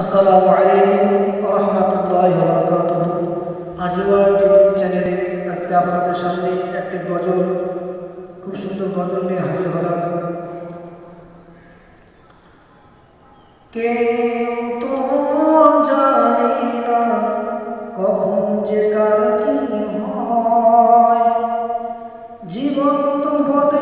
আসসালামু আলাইকুম রহমতুল্লাহ টিভি চ্যানেলে আজকে আপনাদের সামনে একটি গজল, খুব সুন্দর গজল নিয়ে হাজির হলাম। কেউ তো জানি না কখন যে কার কি হয়। জীবন তো বদে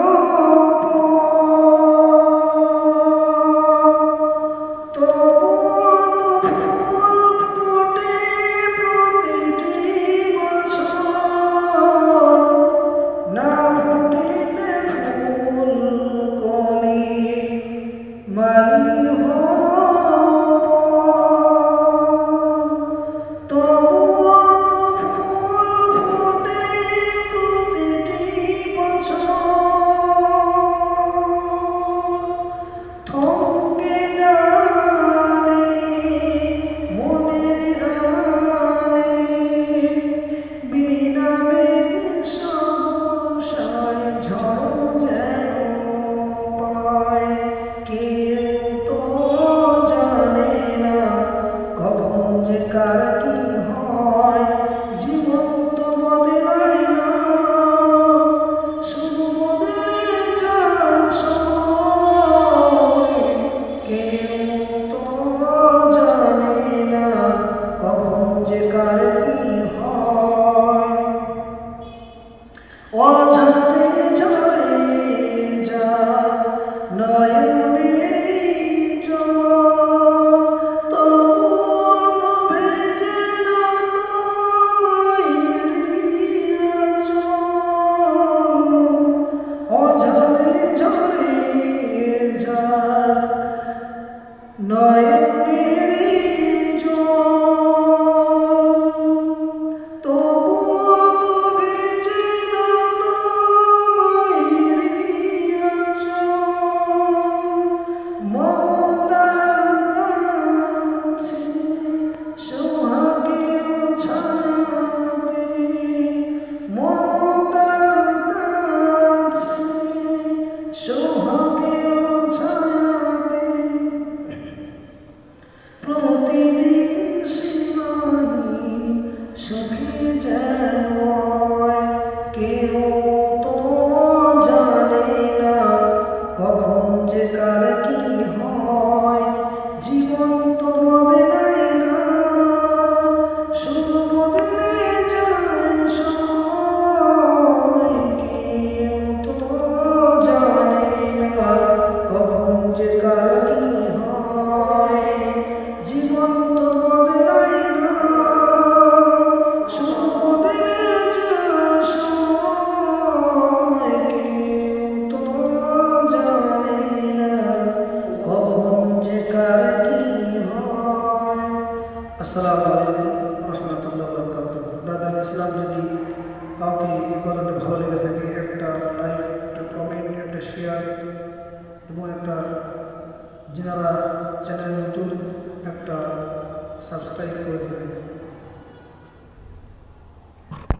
Amen. তার যদি কাউকে এই কথাটা ভালো লেগে থাকে, একটা লাইক একটা কমেন্ট একটা শেয়ার এবং একটা যারা চ্যানেল নতুন, একটা সাবস্ক্রাইব করে দেবেন।